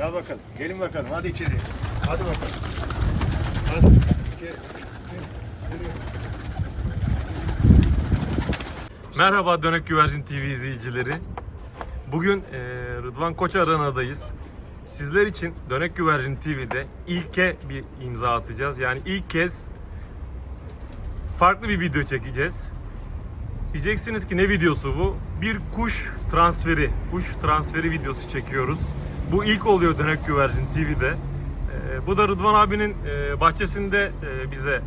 Gel bakalım. Gelin bakalım. Hadi içeri. Hadi bakalım. Hadi. Merhaba Dönek Güvercin TV izleyicileri. Bugün e, Rıdvan Koç Arana'dayız. Sizler için Dönek Güvercin TV'de ilke bir imza atacağız. Yani ilk kez farklı bir video çekeceğiz. Diyeceksiniz ki ne videosu bu? Bir kuş transferi, kuş transferi videosu çekiyoruz. Bu ilk oluyor Dönek Güvercin TV'de. E, bu da Rıdvan abinin e, bahçesinde e, bize e,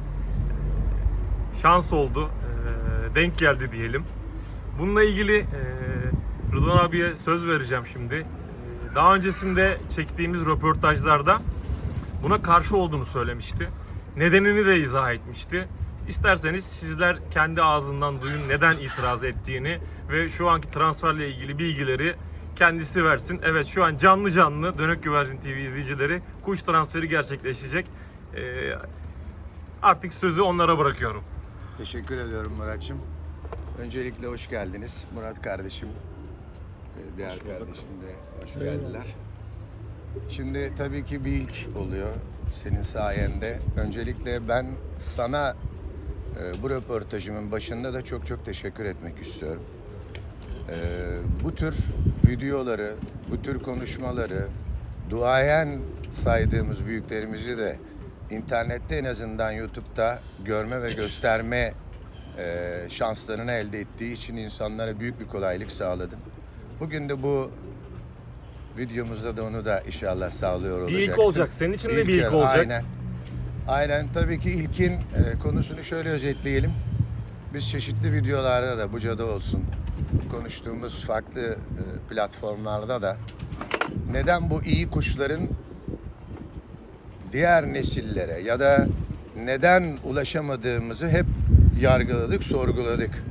şans oldu. Denk geldi diyelim. Bununla ilgili e, Rıdvan abiye söz vereceğim şimdi. Daha öncesinde çektiğimiz röportajlarda buna karşı olduğunu söylemişti. Nedenini de izah etmişti. İsterseniz sizler kendi ağzından duyun neden itiraz ettiğini ve şu anki transferle ilgili bilgileri kendisi versin. Evet şu an canlı canlı Dönük Güvercin TV izleyicileri kuş transferi gerçekleşecek. E, artık sözü onlara bırakıyorum. Teşekkür ediyorum Muratçım. Öncelikle hoş geldiniz. Murat kardeşim, e, diğer kardeşim de hoş geldiler. Şimdi tabii ki bir ilk oluyor senin sayende. Öncelikle ben sana e, bu röportajımın başında da çok çok teşekkür etmek istiyorum. E, bu tür videoları, bu tür konuşmaları, duayen saydığımız büyüklerimizi de internette en azından YouTube'da görme ve gösterme e, şanslarını elde ettiği için insanlara büyük bir kolaylık sağladın. Bugün de bu videomuzda da onu da inşallah sağlıyor Bir olacaksın. ilk olacak. Senin için de bir ilk olacak. Aynen. Aynen. Tabii ki ilkin e, konusunu şöyle özetleyelim. Biz çeşitli videolarda da Buca'da olsun konuştuğumuz farklı e, platformlarda da neden bu iyi kuşların diğer nesillere ya da neden ulaşamadığımızı hep yargıladık, sorguladık.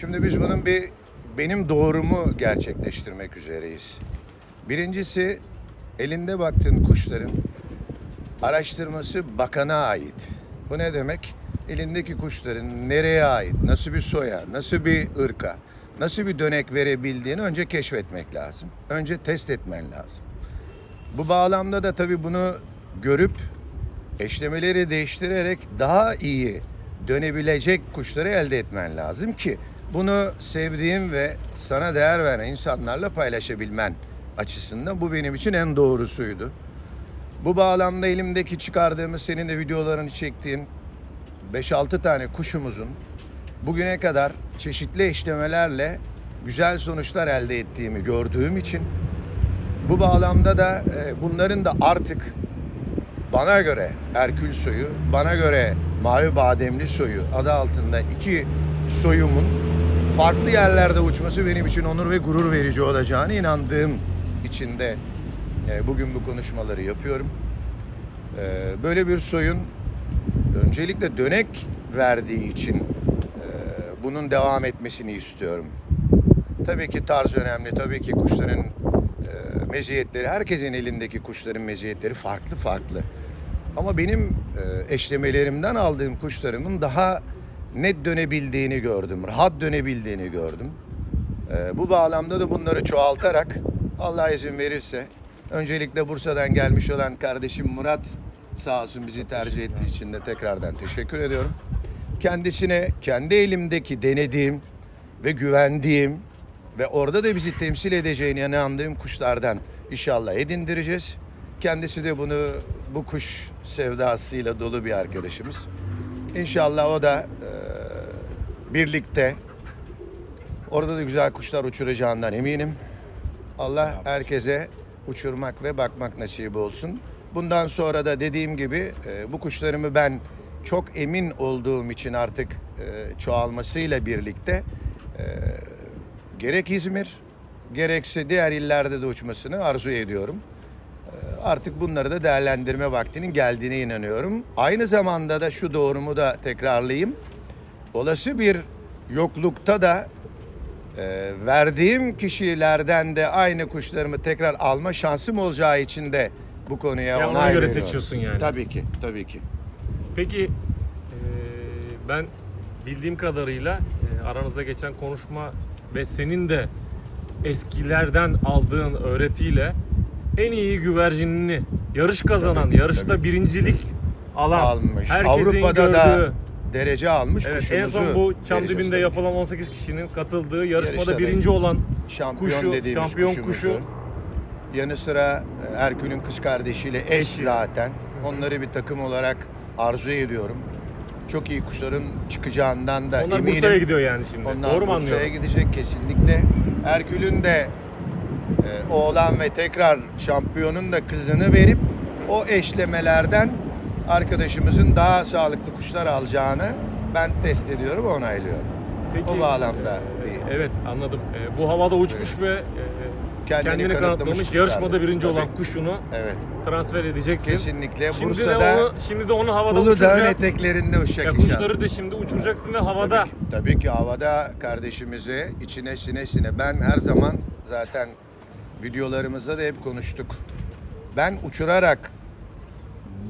Şimdi biz bunun bir benim doğrumu gerçekleştirmek üzereyiz. Birincisi elinde baktığın kuşların araştırması bakana ait. Bu ne demek? Elindeki kuşların nereye ait, nasıl bir soya, nasıl bir ırka, nasıl bir dönek verebildiğini önce keşfetmek lazım. Önce test etmen lazım. Bu bağlamda da tabii bunu görüp eşlemeleri değiştirerek daha iyi dönebilecek kuşları elde etmen lazım ki bunu sevdiğim ve sana değer veren insanlarla paylaşabilmen açısından bu benim için en doğrusuydu. Bu bağlamda elimdeki çıkardığımız senin de videolarını çektiğin 5-6 tane kuşumuzun bugüne kadar çeşitli eşlemelerle güzel sonuçlar elde ettiğimi gördüğüm için bu bağlamda da e, bunların da artık bana göre Erkül soyu, bana göre Mavi Bademli soyu adı altında iki soyumun farklı yerlerde uçması benim için onur ve gurur verici olacağını inandığım için de e, bugün bu konuşmaları yapıyorum. E, böyle bir soyun öncelikle dönek verdiği için bunun devam etmesini istiyorum. Tabii ki tarz önemli, tabii ki kuşların e, meziyetleri, herkesin elindeki kuşların meziyetleri farklı farklı. Ama benim e, eşlemelerimden aldığım kuşlarımın daha net dönebildiğini gördüm, rahat dönebildiğini gördüm. E, bu bağlamda da bunları çoğaltarak Allah izin verirse öncelikle Bursa'dan gelmiş olan kardeşim Murat sağ olsun bizi tercih ettiği için de tekrardan teşekkür ediyorum. Kendisine kendi elimdeki denediğim ve güvendiğim ve orada da bizi temsil edeceğine inandığım kuşlardan inşallah edindireceğiz. Kendisi de bunu bu kuş sevdasıyla dolu bir arkadaşımız. İnşallah o da e, birlikte orada da güzel kuşlar uçuracağından eminim. Allah herkese uçurmak ve bakmak nasip olsun. Bundan sonra da dediğim gibi e, bu kuşlarımı ben çok emin olduğum için artık e, çoğalmasıyla birlikte e, gerek İzmir gerekse diğer illerde de uçmasını arzu ediyorum. E, Artık bunları da değerlendirme vaktinin geldiğine inanıyorum. Aynı zamanda da şu doğrumu da tekrarlayayım. Olası bir yoklukta da e, verdiğim kişilerden de aynı kuşlarımı tekrar alma şansım olacağı için de bu konuya Ya ona onay göre veriyorum. seçiyorsun yani. Tabii ki, tabii ki. Peki eee, ben bildiğim kadarıyla eee, aranızda geçen konuşma ve senin de eskilerden aldığın öğretiyle en iyi güvercinini yarış kazanan, Tabii, yarışta tabii. birincilik alan, almış. herkesin Avrupa'da gördüğü. da derece almış Evet, en son bu çam dibinde yapılan 18 kişinin katıldığı yarışmada Yarışta birinci olan şampiyon kuşu, dediğimiz şampiyon kuşumuzu. kuşu. Yanı sıra e, Herkül'ün kız kardeşiyle eş Eşi. zaten. Onları bir takım olarak arzu ediyorum. Çok iyi kuşların çıkacağından da onlar eminim. Bursa'ya gidiyor yani şimdi. Onlar Doğru mu Bursa'ya anlıyorum? gidecek kesinlikle. Herkül'ün de e, oğlan ve tekrar şampiyonun da kızını verip o eşlemelerden arkadaşımızın daha sağlıklı kuşlar alacağını ben test ediyorum, onaylıyorum. O bağlamda bir- Evet anladım. E, bu havada uçmuş ve e, Kendini kendini, kanıtlamış. Yarışmada birinci Tabii. olan kuşunu Evet, transfer edeceksin. kesinlikle. Şimdi Bursa'da de onu şimdi de onu havada Uludağ'ın uçuracağız. eteklerinde uçacak Ya inşallah. kuşları da şimdi uçuracaksın ve havada. Tabii ki, tabii ki havada kardeşimizi içine sine sine. Ben her zaman zaten videolarımızda da hep konuştuk. Ben uçurarak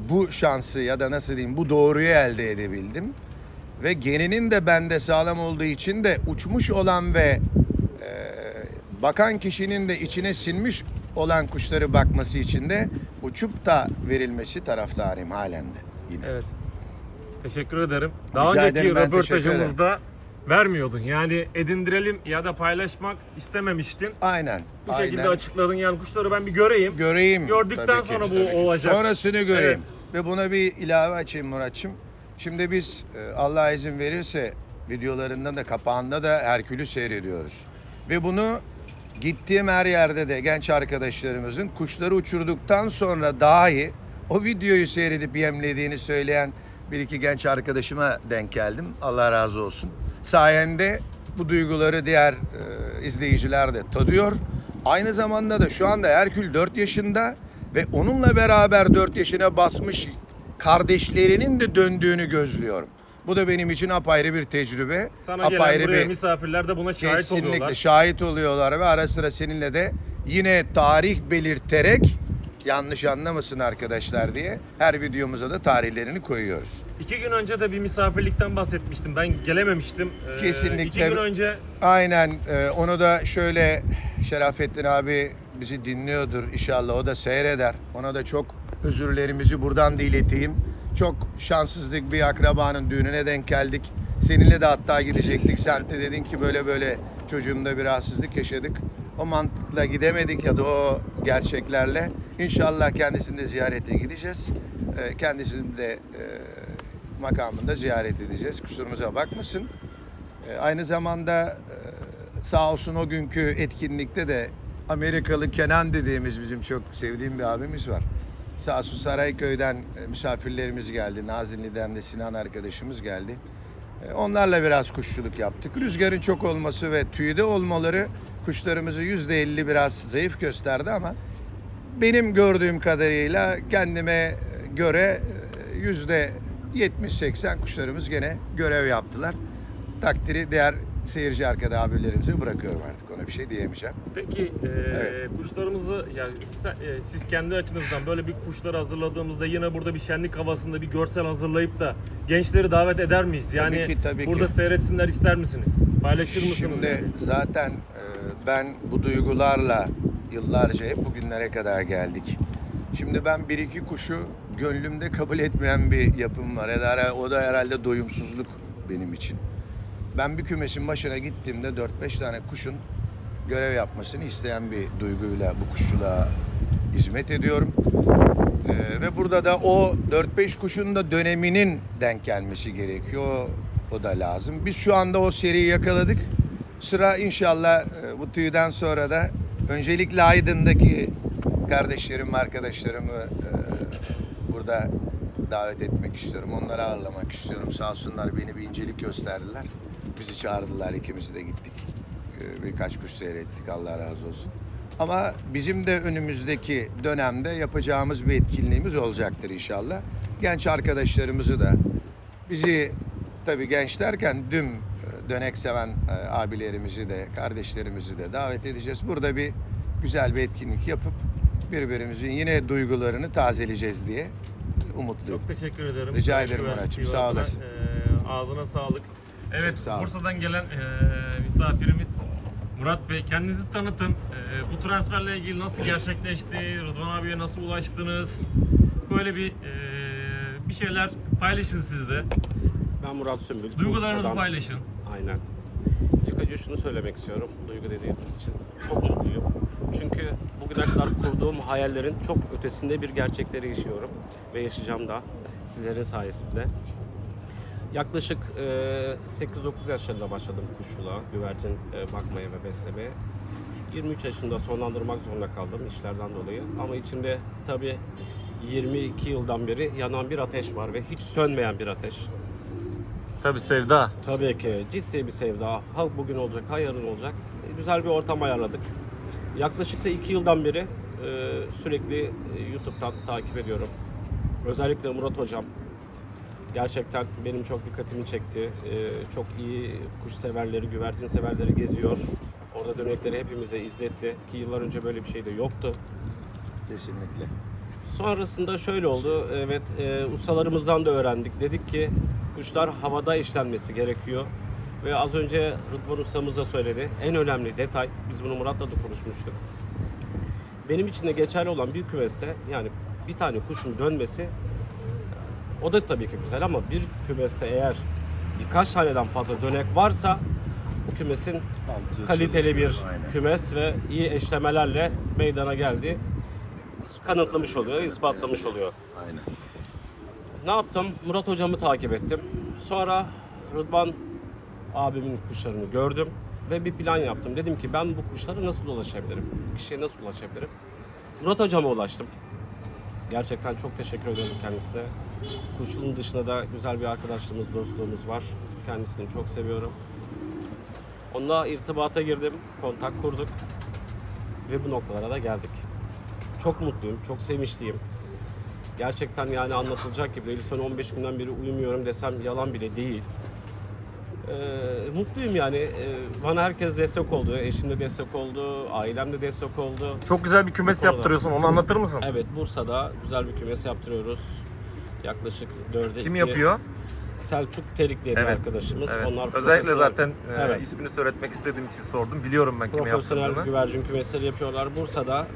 bu şansı ya da nasıl diyeyim bu doğruyu elde edebildim. Ve geninin de bende sağlam olduğu için de uçmuş olan ve e, bakan kişinin de içine sinmiş olan kuşları bakması için de uçup da verilmesi taraftarıyım halen de yine. Evet. Teşekkür ederim. Daha Rica önceki ederim, röportajımızda vermiyordun. Yani edindirelim ya da paylaşmak istememiştin. Aynen. Bu aynen. şekilde açıkladın. Yani kuşları ben bir göreyim. göreyim. Gördükten tabii ki, sonra bu tabii ki. olacak. Sonrasını göreyim. Evet. Ve buna bir ilave açayım Muratçım. Şimdi biz e, Allah izin verirse videolarında da kapağında da Herkül'ü seyrediyoruz. Ve bunu gittiğim her yerde de genç arkadaşlarımızın kuşları uçurduktan sonra dahi o videoyu seyredip yemlediğini söyleyen bir iki genç arkadaşıma denk geldim. Allah razı olsun. Sayende bu duyguları diğer e, izleyiciler de tadıyor. Aynı zamanda da şu anda Herkül 4 yaşında ve onunla beraber 4 yaşına basmış kardeşlerinin de döndüğünü gözlüyorum. Bu da benim için apayrı bir tecrübe. Sana gelen apayrı buraya bir misafirler de buna şahit Kesinlikle oluyorlar. şahit oluyorlar ve ara sıra seninle de yine tarih belirterek yanlış anlamasın arkadaşlar diye her videomuza da tarihlerini koyuyoruz. İki gün önce de bir misafirlikten bahsetmiştim. Ben gelememiştim. Ee, Kesinlikle. İki gün önce Aynen e, onu da şöyle Şerafettin abi bizi dinliyordur inşallah o da seyreder. Ona da çok özürlerimizi buradan da ileteyim. Çok şanssızlık bir akrabanın düğününe denk geldik. Seninle de hatta gidecektik. Sen de dedin ki böyle böyle çocuğumda bir rahatsızlık yaşadık. O mantıkla gidemedik ya da o gerçeklerle. İnşallah kendisini de ziyarete gideceğiz. E, kendisini de e, makamında ziyaret edeceğiz. Kusurumuza bakmasın. E, Aynı zamanda e, sağ olsun o günkü etkinlikte de Amerikalı Kenan dediğimiz bizim çok sevdiğim bir abimiz var. Sağ Sarayköy'den e, misafirlerimiz geldi. Nazilli'den de Sinan arkadaşımız geldi. E, Onlarla biraz kuşçuluk yaptık. Rüzgarın çok olması ve tüyde olmaları kuşlarımızı yüzde elli biraz zayıf gösterdi ama benim gördüğüm kadarıyla kendime göre e, yüzde 70-80 kuşlarımız gene görev yaptılar. Takdiri diğer seyirci arkada abilerimize bırakıyorum artık ona bir şey diyemeyeceğim. Peki e, Evet. kuşlarımızı yani e, siz kendi açınızdan böyle bir kuşları hazırladığımızda yine burada bir şenlik havasında bir görsel hazırlayıp da gençleri davet eder miyiz? Yani Tabii ki, tabii burada ki. seyretsinler ister misiniz? Paylaşır mısınız? Şimdi yani? zaten e, ben bu duygularla yıllarca hep bugünlere kadar geldik. Şimdi ben bir iki kuşu gönlümde kabul etmeyen bir yapım var. O da herhalde doyumsuzluk benim için. Ben bir kümesin başına gittiğimde 4-5 tane kuşun görev yapmasını isteyen bir duyguyla bu kuşçuluğa hizmet ediyorum. Ee, ve burada da o 4-5 kuşun da döneminin denk gelmesi gerekiyor. O, da lazım. Biz şu anda o seriyi yakaladık. Sıra inşallah e, bu tüyden sonra da öncelikle Aydın'daki kardeşlerim, arkadaşlarımı e, burada davet etmek istiyorum. Onları ağırlamak istiyorum. Sağ olsunlar beni bir incelik gösterdiler. Bizi çağırdılar, ikimiz de gittik. Ee, Birkaç kuş seyrettik, Allah razı olsun. Ama bizim de önümüzdeki dönemde yapacağımız bir etkinliğimiz olacaktır inşallah. Genç arkadaşlarımızı da bizi tabii genç derken düm e, dönek seven e, abilerimizi de kardeşlerimizi de davet edeceğiz. Burada bir güzel bir etkinlik yapıp birbirimizin yine duygularını tazeleyeceğiz diye umutluyum. Çok teşekkür ederim. Rica ederim TV sağ olasın. e, ağzına sağlık. Evet. Bursa'dan gelen e, misafirimiz Murat Bey. Kendinizi tanıtın. E, bu transferle ilgili nasıl gerçekleşti? Rıdvan abiye nasıl ulaştınız? Böyle bir e, bir şeyler paylaşın siz de. Ben Murat Sümbül. Duygularınızı Bursa'dan- paylaşın. Aynen. İlk önce şunu söylemek istiyorum duygu dediğiniz için. Çok mutluyum. Çünkü bugüne kadar kurduğum hayallerin çok ötesinde bir gerçekleri yaşıyorum. Ve yaşayacağım da sizlerin sayesinde. Yaklaşık e, 8-9 yaşlarında başladım kuşçuluğa, güvercin e, bakmaya ve beslemeye. 23 yaşında sonlandırmak zorunda kaldım işlerden dolayı. Ama içimde tabii 22 yıldan beri yanan bir ateş var ve hiç sönmeyen bir ateş. Tabii Sevda. Tabii ki ciddi bir sevda. Ha bugün olacak, ha yarın olacak. E, Güzel bir ortam ayarladık. Yaklaşık da iki yıldan beri e, sürekli YouTube'dan takip ediyorum. Özellikle Murat Hocam. Gerçekten benim çok dikkatimi çekti. E, çok iyi kuş severleri, güvercin severleri geziyor. Orada dönekleri hepimize izletti. Ki yıllar önce böyle bir şey de yoktu. Kesinlikle. Sonrasında şöyle oldu. Evet, e, ustalarımızdan da öğrendik. Dedik ki kuşlar havada işlenmesi gerekiyor. Ve az önce Rıdvan ustamız da söyledi. En önemli detay, biz bunu Murat'la da konuşmuştuk. Benim için de geçerli olan bir kümeste yani bir tane kuşun dönmesi o da tabii ki güzel ama bir kümeste eğer birkaç taneden fazla dönek varsa bu kümesin Altı kaliteli bir aynen. kümes ve iyi eşlemelerle meydana geldi. Kanıtlamış oluyor, ispatlamış oluyor. Aynen. Ne yaptım? Murat hocamı takip ettim. Sonra Rıdvan abimin kuşlarını gördüm ve bir plan yaptım. Dedim ki ben bu kuşlara nasıl ulaşabilirim? Kişiye nasıl ulaşabilirim? Murat hocama ulaştım. Gerçekten çok teşekkür ederim kendisine. Kuşçuluğun dışında da güzel bir arkadaşlığımız, dostluğumuz var. Kendisini çok seviyorum. Onunla irtibata girdim, kontak kurduk ve bu noktalara da geldik. Çok mutluyum, çok sevinçliyim. Gerçekten yani anlatılacak gibi değil. Son 15 günden beri uyumuyorum desem yalan bile değil. Ee, mutluyum yani. Ee, bana herkes destek oldu. Eşim de destek oldu. Ailem de destek oldu. Çok güzel bir kümes Bu konuda. yaptırıyorsun. Onu anlatır mısın? Evet Bursa'da güzel bir kümes yaptırıyoruz. Yaklaşık 4'e Kim yapıyor? Selçuk Terik diye bir Evet. arkadaşımız. Evet. Onlar Özellikle profesyonel- zaten e, Evet. ismini söyletmek istediğim için sordum. Biliyorum ben kimi profesyonel yaptırdığını. güvercin kümesleri yapıyorlar. Bursa'da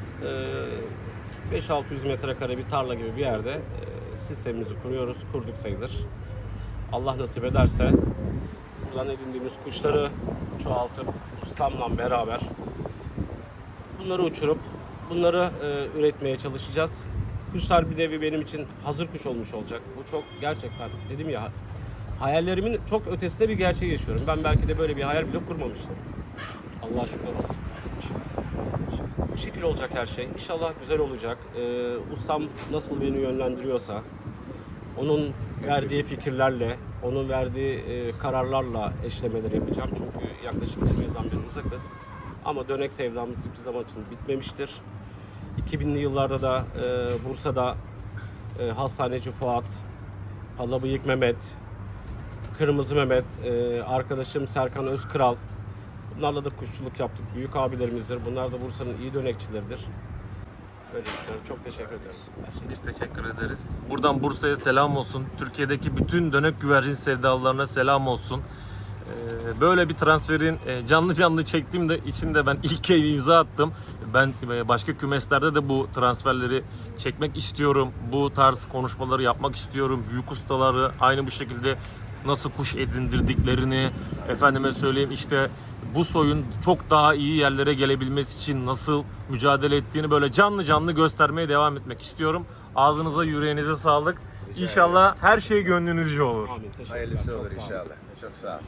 e, 5-600 metrekare bir tarla gibi bir yerde e, sistemimizi kuruyoruz. Kurduk sayılır. Allah nasip ederse buradan edindiğimiz kuşları çoğaltıp ustamla beraber bunları uçurup bunları e, üretmeye çalışacağız. Kuşlar bir nevi benim için hazır kuş olmuş olacak. Bu çok gerçekten dedim ya hayallerimin çok ötesinde bir gerçeği yaşıyorum. Ben belki de böyle bir hayal bile kurmamıştım. Allah şükür olsun. Bu şekil olacak her şey. İnşallah güzel olacak. Ee, ustam nasıl beni yönlendiriyorsa, onun verdiği fikirlerle, onun verdiği e, kararlarla eşlemeleri yapacağım. Çünkü yaklaşık 20 yıldan beri uzakız. Ama dönek sevdamız hiçbir zaman için bitmemiştir. 2000'li yıllarda da e, Bursa'da e, Hastaneci Fuat, Palabıyık Mehmet, Kırmızı Mehmet, e, arkadaşım Serkan Özkral. Bunlarla da kuşçuluk yaptık. Büyük abilerimizdir. Bunlar da Bursa'nın iyi dönekçileridir. Düşünüyorum. Çok teşekkür ederiz. Şey. Biz teşekkür ederiz. Buradan Bursa'ya selam olsun. Türkiye'deki bütün dönek güvercin sevdalılarına selam olsun. Ee, Böyle bir transferin e, canlı canlı çektiğimde içinde ben ilk kez imza attım. Ben e, başka kümeslerde de bu transferleri çekmek istiyorum. Bu tarz konuşmaları yapmak istiyorum. Büyük ustaları aynı bu şekilde nasıl kuş edindirdiklerini efendime söyleyeyim işte bu soyun çok daha iyi yerlere gelebilmesi için nasıl mücadele ettiğini böyle canlı canlı göstermeye devam etmek istiyorum. Ağzınıza yüreğinize sağlık. İnşallah her şey gönlünüzce olur. Hayırlısı olur olun. inşallah. Çok sağ ol.